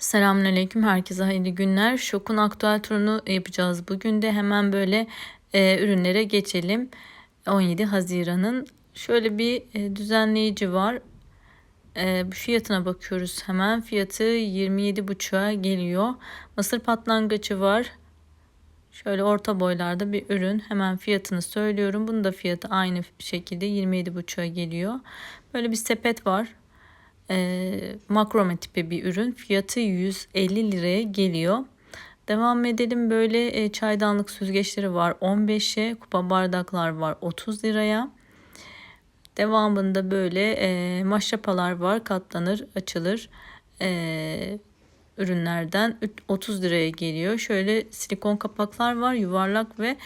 Selamünaleyküm herkese hayırlı günler. Şok'un aktüel turunu yapacağız. Bugün de hemen böyle e, ürünlere geçelim. 17 Haziran'ın şöyle bir e, düzenleyici var. E, fiyatına bakıyoruz hemen. Fiyatı 27,5'a geliyor. Mısır patlangaçı var. Şöyle orta boylarda bir ürün. Hemen fiyatını söylüyorum. Bunun da fiyatı aynı şekilde 27,5'a geliyor. Böyle bir sepet var e, makrome tipi bir ürün. Fiyatı 150 liraya geliyor. Devam edelim böyle e, çaydanlık süzgeçleri var 15'e kupa bardaklar var 30 liraya. Devamında böyle e, maşrapalar var katlanır açılır e, ürünlerden 30 liraya geliyor. Şöyle silikon kapaklar var yuvarlak ve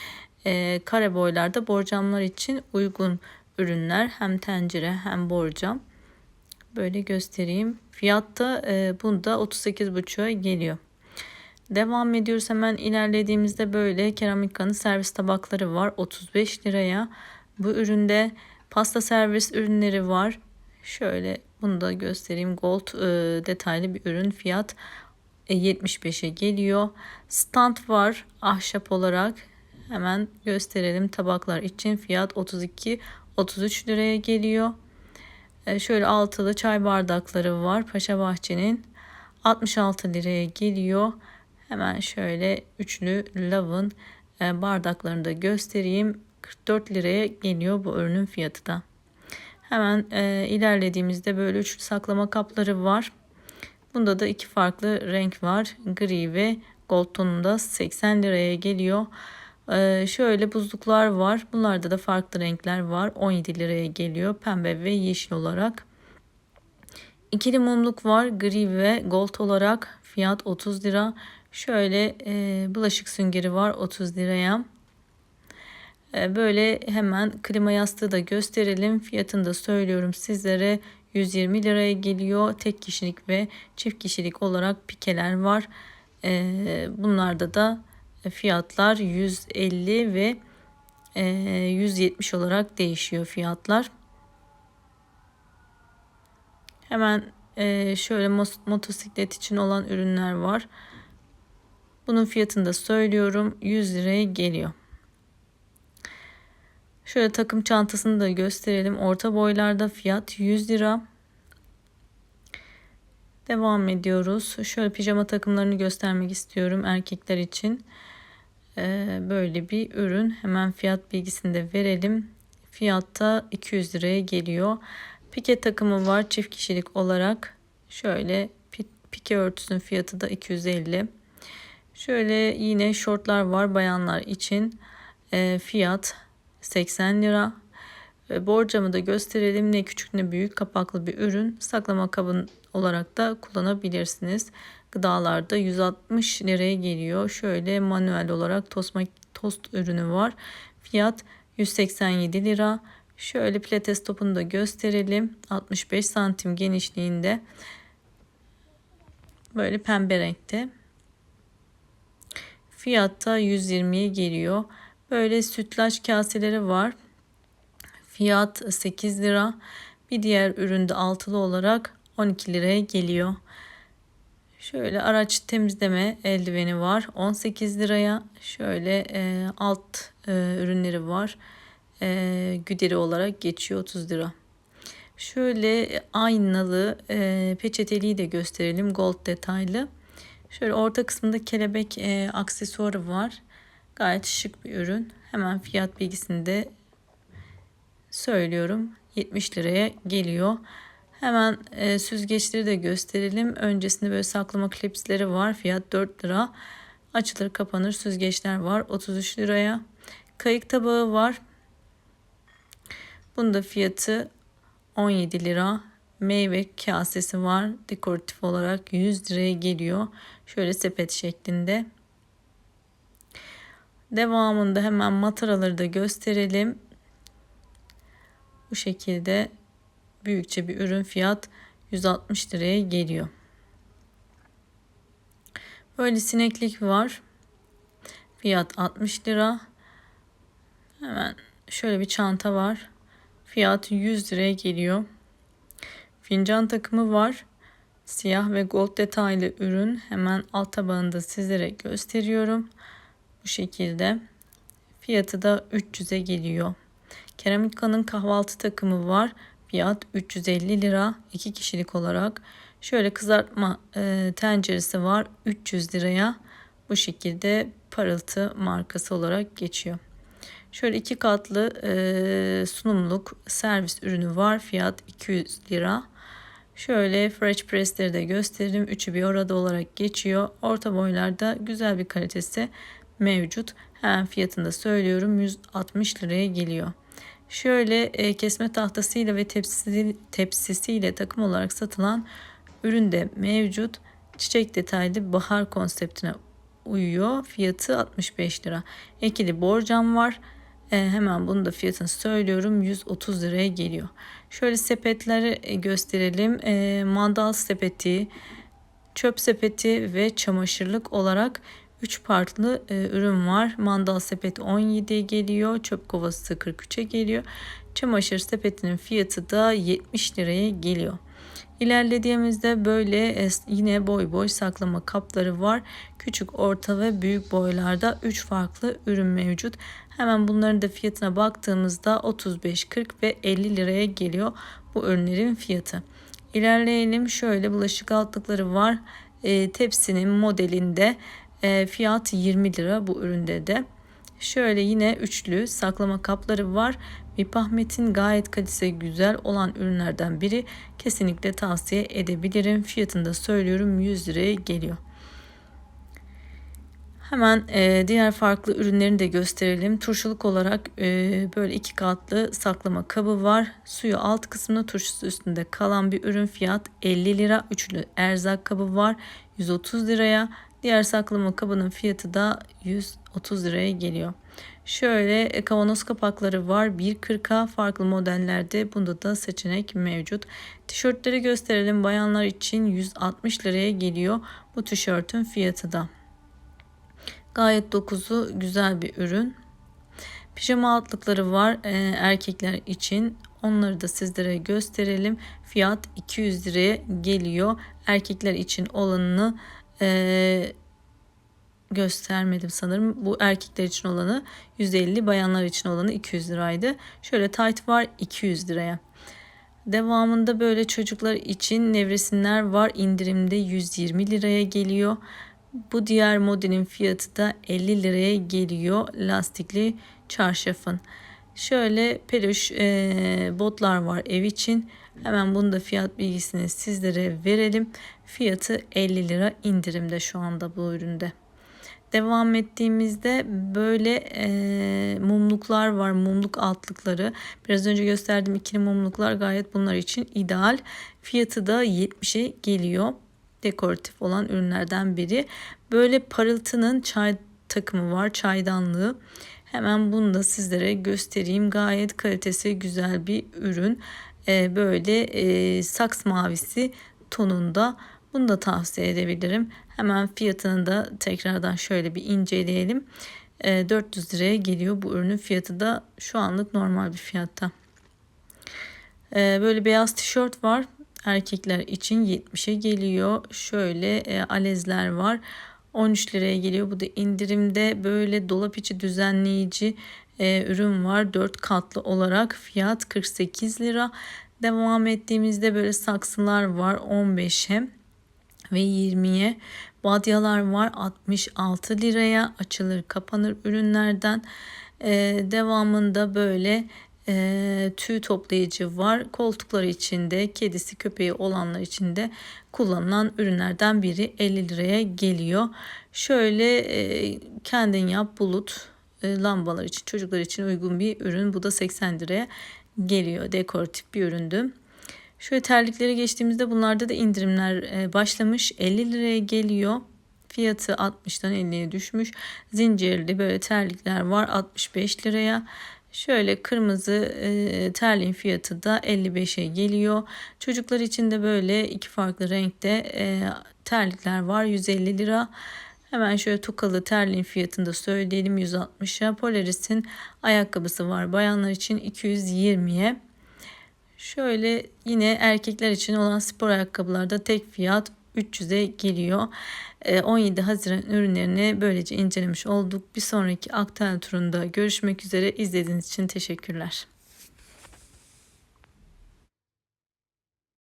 e, kare boylarda borcamlar için uygun ürünler hem tencere hem borcam. Böyle göstereyim. Fiyatta e, bunda 38,5'a geliyor. Devam ediyoruz hemen ilerlediğimizde böyle keramik servis tabakları var 35 liraya. Bu üründe pasta servis ürünleri var. Şöyle bunu da göstereyim. Gold e, detaylı bir ürün fiyat e, 75'e geliyor. Stand var ahşap olarak. Hemen gösterelim tabaklar için fiyat 32 33 liraya geliyor. E, şöyle altılı çay bardakları var Paşa Bahçe'nin. 66 liraya geliyor. Hemen şöyle üçlü lavın e, bardaklarını da göstereyim. 44 liraya geliyor bu ürünün fiyatı da. Hemen e, ilerlediğimizde böyle üçlü saklama kapları var. Bunda da iki farklı renk var. Gri ve gold tonunda 80 liraya geliyor. Ee, şöyle buzluklar var. Bunlarda da farklı renkler var. 17 liraya geliyor. Pembe ve yeşil olarak. İkili mumluk var. Gri ve gold olarak. Fiyat 30 lira. Şöyle e, bulaşık süngeri var 30 liraya. E, böyle hemen klima yastığı da gösterelim. Fiyatını da söylüyorum sizlere. 120 liraya geliyor. Tek kişilik ve çift kişilik olarak pikeler var. E, bunlarda da fiyatlar 150 ve 170 e, olarak değişiyor fiyatlar. Hemen e, şöyle motosiklet için olan ürünler var. Bunun fiyatını da söylüyorum. 100 liraya geliyor. Şöyle takım çantasını da gösterelim. Orta boylarda fiyat 100 lira. Devam ediyoruz. Şöyle pijama takımlarını göstermek istiyorum erkekler için. Ee, böyle bir ürün. Hemen fiyat bilgisini de verelim. Fiyatta 200 liraya geliyor. Pike takımı var çift kişilik olarak. Şöyle pike örtüsünün fiyatı da 250. Şöyle yine şortlar var bayanlar için. E, fiyat 80 lira. Borcamı da gösterelim. Ne küçük ne büyük kapaklı bir ürün. Saklama kabın olarak da kullanabilirsiniz gıdalarda 160 liraya geliyor. Şöyle manuel olarak tost, tost ürünü var. Fiyat 187 lira. Şöyle pilates topunu da gösterelim. 65 santim genişliğinde. Böyle pembe renkte. Fiyatta 120'ye geliyor. Böyle sütlaç kaseleri var. Fiyat 8 lira. Bir diğer üründe altılı olarak 12 liraya geliyor. Şöyle araç temizleme eldiveni var 18 liraya. Şöyle e, alt e, ürünleri var. E, güderi olarak geçiyor 30 lira. Şöyle aynalı e, peçeteliği de gösterelim gold detaylı. Şöyle orta kısmında kelebek e, aksesuarı var. Gayet şık bir ürün. Hemen fiyat bilgisini de söylüyorum. 70 liraya geliyor. Hemen e, süzgeçleri de gösterelim. Öncesinde böyle saklama klipsleri var. Fiyat 4 lira. Açılır kapanır süzgeçler var. 33 liraya. Kayık tabağı var. Bunda fiyatı 17 lira. Meyve kasesi var. Dekoratif olarak 100 liraya geliyor. Şöyle sepet şeklinde. Devamında hemen mataraları da gösterelim. Bu şekilde büyükçe bir ürün fiyat 160 liraya geliyor. Böyle sineklik var. Fiyat 60 lira. Hemen şöyle bir çanta var. Fiyat 100 liraya geliyor. Fincan takımı var. Siyah ve gold detaylı ürün. Hemen alt tabağında sizlere gösteriyorum. Bu şekilde. Fiyatı da 300'e geliyor. Keramika'nın kahvaltı takımı var. Fiyat 350 lira 2 kişilik olarak. Şöyle kızartma e, tenceresi var 300 liraya. Bu şekilde parıltı markası olarak geçiyor. Şöyle iki katlı e, sunumluk servis ürünü var. Fiyat 200 lira. Şöyle French press'leri de göstereyim. Üçü bir arada olarak geçiyor. Orta boylarda güzel bir kalitesi mevcut. Hemen fiyatını da söylüyorum. 160 liraya geliyor. Şöyle e, kesme tahtasıyla ve tepsisi, tepsisiyle takım olarak satılan ürün de mevcut. Çiçek detaylı bahar konseptine uyuyor. Fiyatı 65 lira. Ekili borcam var. E, hemen bunu da fiyatını söylüyorum. 130 liraya geliyor. Şöyle sepetleri e, gösterelim. E, mandal sepeti, çöp sepeti ve çamaşırlık olarak 3 farklı e, ürün var. Mandal sepeti 17'ye geliyor. Çöp kovası 43'e geliyor. Çamaşır sepetinin fiyatı da 70 liraya geliyor. İlerlediğimizde böyle e, yine boy boy saklama kapları var. Küçük, orta ve büyük boylarda 3 farklı ürün mevcut. Hemen bunların da fiyatına baktığımızda 35, 40 ve 50 liraya geliyor bu ürünlerin fiyatı. İlerleyelim. Şöyle bulaşık altlıkları var. E, tepsinin modelinde e, fiyat 20 lira bu üründe de. Şöyle yine üçlü saklama kapları var. Mipahmet'in gayet kalitesi güzel olan ürünlerden biri. Kesinlikle tavsiye edebilirim. Fiyatını da söylüyorum 100 liraya geliyor. Hemen e, diğer farklı ürünlerini de gösterelim. Turşuluk olarak e, böyle iki katlı saklama kabı var. Suyu alt kısmında turşusu üstünde kalan bir ürün fiyat 50 lira. Üçlü erzak kabı var 130 liraya. Diğer saklama kabının fiyatı da 130 liraya geliyor. Şöyle e, kavanoz kapakları var. 1.40'a farklı modellerde. Bunda da seçenek mevcut. Tişörtleri gösterelim. Bayanlar için 160 liraya geliyor. Bu tişörtün fiyatı da. Gayet dokuzu güzel bir ürün. Pijama altlıkları var e, erkekler için. Onları da sizlere gösterelim. Fiyat 200 liraya geliyor. Erkekler için olanını e, göstermedim sanırım. Bu erkekler için olanı 150, bayanlar için olanı 200 liraydı. Şöyle tight var 200 liraya. Devamında böyle çocuklar için nevresimler var. indirimde 120 liraya geliyor. Bu diğer modelin fiyatı da 50 liraya geliyor. Lastikli çarşafın. Şöyle peluş e, botlar var ev için. Hemen bunu da fiyat bilgisini sizlere verelim. Fiyatı 50 lira indirimde şu anda bu üründe. Devam ettiğimizde böyle e, mumluklar var. Mumluk altlıkları. Biraz önce gösterdiğim ikili mumluklar gayet bunlar için ideal. Fiyatı da 70'e geliyor. Dekoratif olan ürünlerden biri. Böyle parıltının çay takımı var. Çaydanlığı. Hemen bunu da sizlere göstereyim. Gayet kalitesi güzel bir ürün. E, böyle e, saks mavisi tonunda. Bunu da tavsiye edebilirim. Hemen fiyatını da tekrardan şöyle bir inceleyelim. 400 ee, liraya geliyor bu ürünün fiyatı da şu anlık normal bir fiyatta. Ee, böyle beyaz tişört var. Erkekler için 70'e geliyor. Şöyle e, alezler var. 13 liraya geliyor. Bu da indirimde böyle dolap içi düzenleyici e, ürün var. 4 katlı olarak fiyat 48 lira. Devam ettiğimizde böyle saksılar var 15'e ve 20'ye badyalar var 66 liraya açılır kapanır ürünlerden ee, devamında böyle e, tüy toplayıcı var koltuklar içinde kedisi köpeği olanlar içinde kullanılan ürünlerden biri 50 liraya geliyor şöyle e, kendin yap bulut e, lambalar için çocuklar için uygun bir ürün bu da 80 liraya geliyor dekoratif bir üründü Şöyle terlikleri geçtiğimizde bunlarda da indirimler e, başlamış. 50 liraya geliyor. Fiyatı 60'tan 50'ye düşmüş. Zincirli böyle terlikler var 65 liraya. Şöyle kırmızı e, terliğin fiyatı da 55'e geliyor. Çocuklar için de böyle iki farklı renkte e, terlikler var 150 lira. Hemen şöyle tokalı terliğin fiyatını da söyleyelim 160'a. Polaris'in ayakkabısı var bayanlar için 220'ye. Şöyle yine erkekler için olan spor ayakkabılarda tek fiyat 300'e geliyor. E, 17 Haziran ürünlerini böylece incelemiş olduk. Bir sonraki aktel turunda görüşmek üzere. İzlediğiniz için teşekkürler.